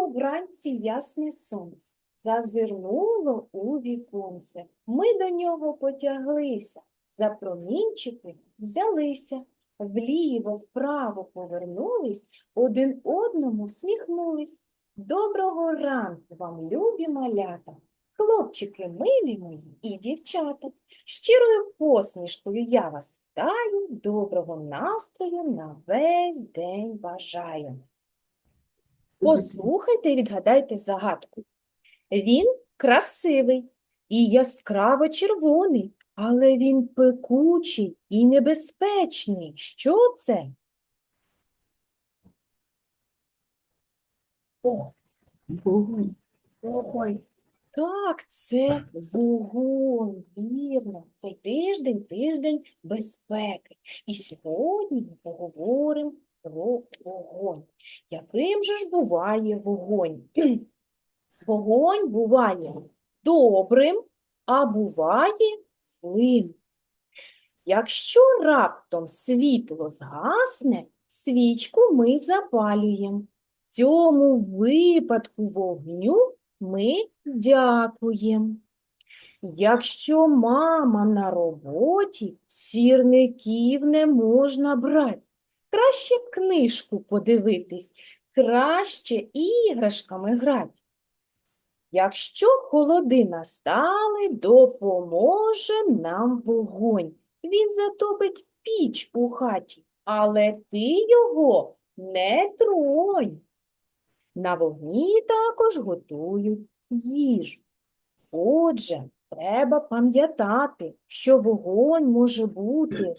Засвітило вранці ясне сонце, зазирнуло у віконце. Ми до нього потяглися, за промінчики взялися, вліво, вправо повернулись, один одному сміхнулись. Доброго ранку вам, любі малята, хлопчики милі мої і дівчата. Щирою посмішкою я вас вітаю, доброго настрою на весь день бажаю. Послухайте і відгадайте загадку. Він красивий і яскраво червоний, але він пекучий і небезпечний. Що це? Вогонь. Вогонь. Так, це вогонь, вірно. Цей тиждень тиждень безпеки. І сьогодні ми поговоримо про вогонь. Яким же ж буває вогонь? Вогонь буває добрим, а буває злим. Якщо раптом світло згасне, свічку ми запалюємо. В цьому випадку вогню ми дякуємо. Якщо мама на роботі, сірників не можна брати. Краще книжку подивитись, краще іграшками грати. Якщо холоди настали, допоможе нам вогонь. Він затопить піч у хаті, але ти його не тронь. На вогні також готують їжу. Отже, треба пам'ятати, що вогонь може бути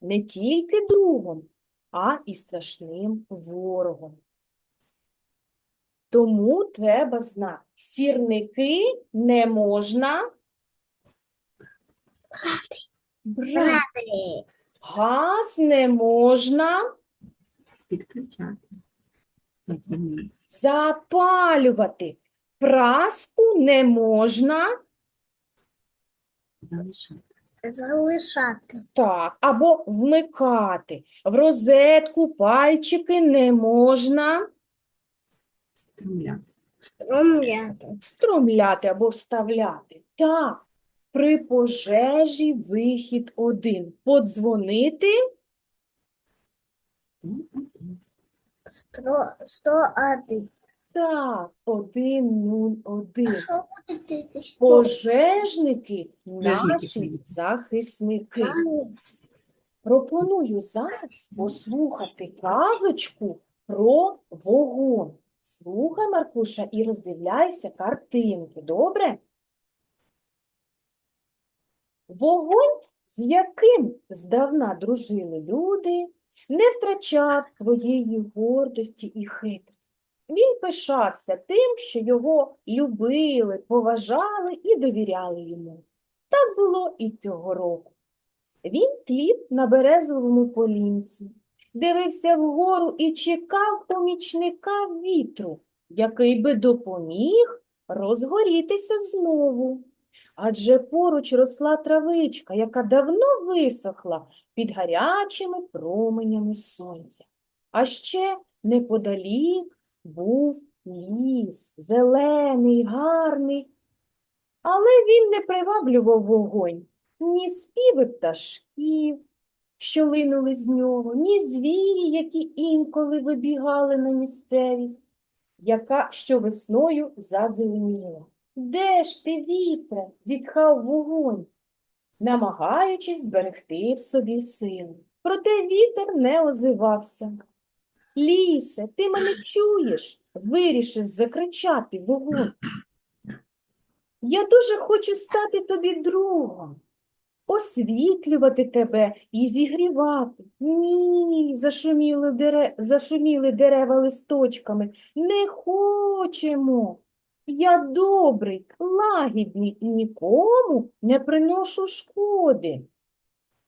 не тільки другом, а і страшним ворогом. Тому треба знати, сірники не можна брати, газ не можна Підключати. Запалювати, праску не можна Залишати. Залишати. Так, або вмикати. В розетку пальчики не можна Струмляти. Струмляти. Струмляти або вставляти. Так. При пожежі вихід один. Подзвонити. 101. Так, один нуль один. Пожежники наші захисники. Пропоную зараз послухати казочку про вогонь. Слухай, Маркуша, і роздивляйся картинки, добре? Вогонь, з яким здавна дружили люди, не втрачав своєї гордості і хитрості. Він пишався тим, що його любили, поважали і довіряли йому. Так було і цього року. Він тлів на березовому полінці, дивився вгору і чекав помічника вітру, який би допоміг розгорітися знову. Адже поруч росла травичка, яка давно висохла під гарячими променями сонця. А ще неподалік був ліс, зелений, гарний, але він не приваблював вогонь ні співи пташків, що линули з нього, ні звірі, які інколи вибігали на місцевість, яка щовесною зазеленіла. Де ж ти, вітре? зітхав вогонь, намагаючись зберегти в собі силу. Проте вітер не озивався. Лісе, ти мене чуєш? вирішив закричати вогонь. Я дуже хочу стати тобі другом, освітлювати тебе і зігрівати. Ні, зашуміли, дере... зашуміли дерева листочками. Не хочемо. Я добрий, лагідний і нікому не приношу шкоди.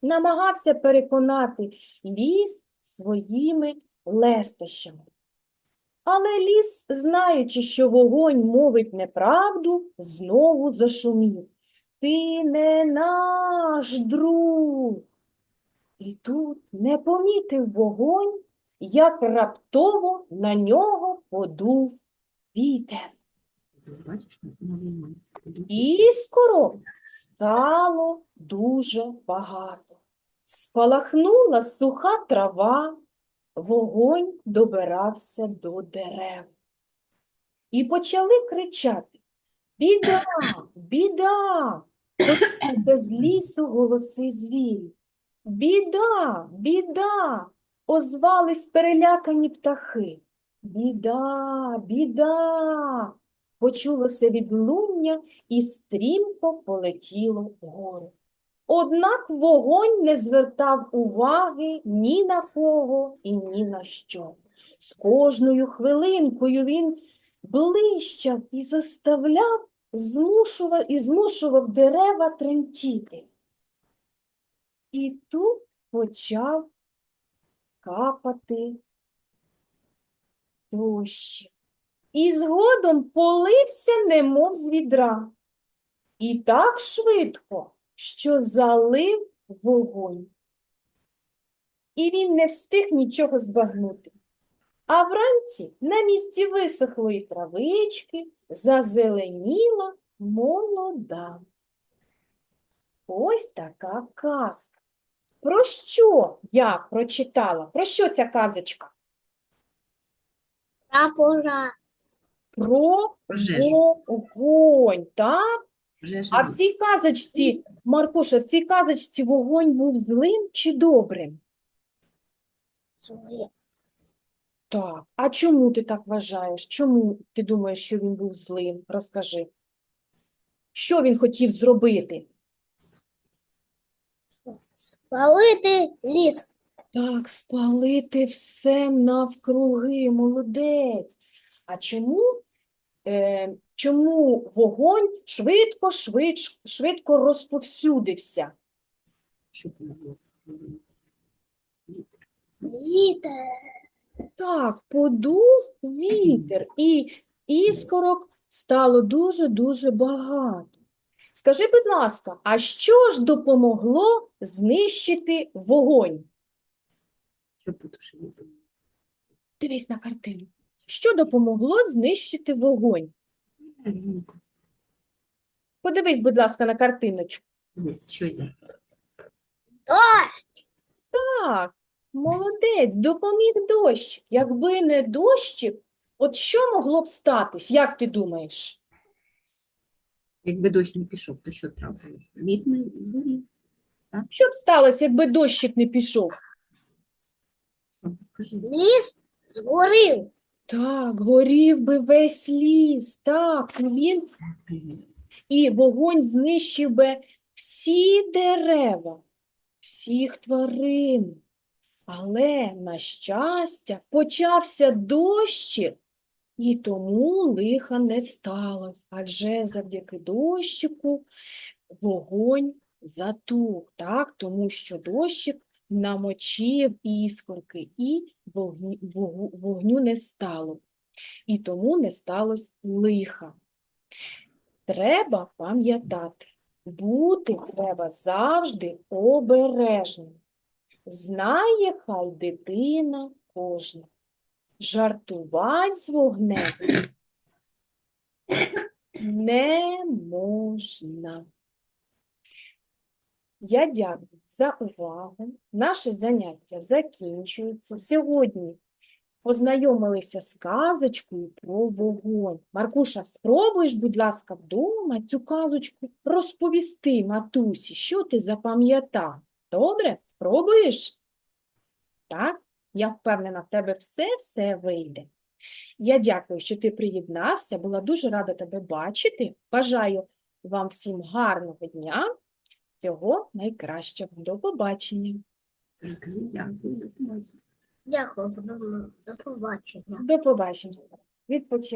Намагався переконати ліс своїми лестощами. Але ліс, знаючи, що вогонь мовить неправду, знову зашумів. Ти не наш друг. І тут не помітив вогонь, як раптово на нього подув вітер. Іскорок стало дуже багато. Спалахнула суха трава, вогонь добирався до дерев. І почали кричати Біда, біда! Почулися з лісу голоси звірів. Біда, біда! Озвались перелякані птахи. Біда, біда! Почулося відлуння і стрімко полетіло вгору. Однак вогонь не звертав уваги ні на кого і ні на що. З кожною хвилинкою він блищав і заставляв, змушував і змушував дерева тремтіти. І тут почав капати дощ. І згодом полився, немов з відра. І так швидко, що залив вогонь. І він не встиг нічого збагнути. А вранці на місці висохлої травички зазеленіла молода. Ось така казка. Про що я прочитала? Про що ця казочка? Та пожар. Про вогонь, так? А в цій казочці, Маркуша, в цій казочці вогонь був злим чи добрим? Своє. Так. А чому ти так вважаєш? Чому ти думаєш, що він був злим? Розкажи. Що він хотів зробити? Спалити ліс. Так, спалити все навкруги, молодець. А чому, е, чому вогонь швидко, швидш, швидко розповсюдився? Вітер. Так, подув вітер, і іскорок стало дуже-дуже багато. Скажи, будь ласка, а що ж допомогло знищити вогонь? Дивись на картину. Що допомогло знищити вогонь? Подивись, будь ласка, на картиночку. Що йде? Дощ. Так, молодець, допоміг дощ. Якби не дощик, от що могло б статись, як ти думаєш? Якби дощ не пішов, то що трапилось? Ліс не згорів. Що б сталося, якби дощик не пішов? Кажи. Ліс згорів. Так, горів би весь ліс, так, він і вогонь знищив би всі дерева, всіх тварин. Але, на щастя, почався дощик, і тому лиха не сталося, адже завдяки дощику вогонь затух, так, тому що дощик намочив іскорки, і вогню, вогню не стало. І тому не сталося лиха. Треба пам'ятати, бути треба завжди обережним. Знає хай дитина кожна. Жартувати з вогнем не можна. Я дякую за увагу. Наше заняття закінчується. Сьогодні познайомилися з казочкою про вогонь. Маркуша, спробуєш, будь ласка, вдома цю казочку розповісти матусі, що ти запам'ятав. Добре? Спробуєш? Так? Я впевнена, в тебе все-все вийде. Я дякую, що ти приєднався. Була дуже рада тебе бачити. Бажаю вам всім гарного дня. Всього найкращого. До побачення. Дякую, до побачення. До побачення. До побачення. Відпочивай.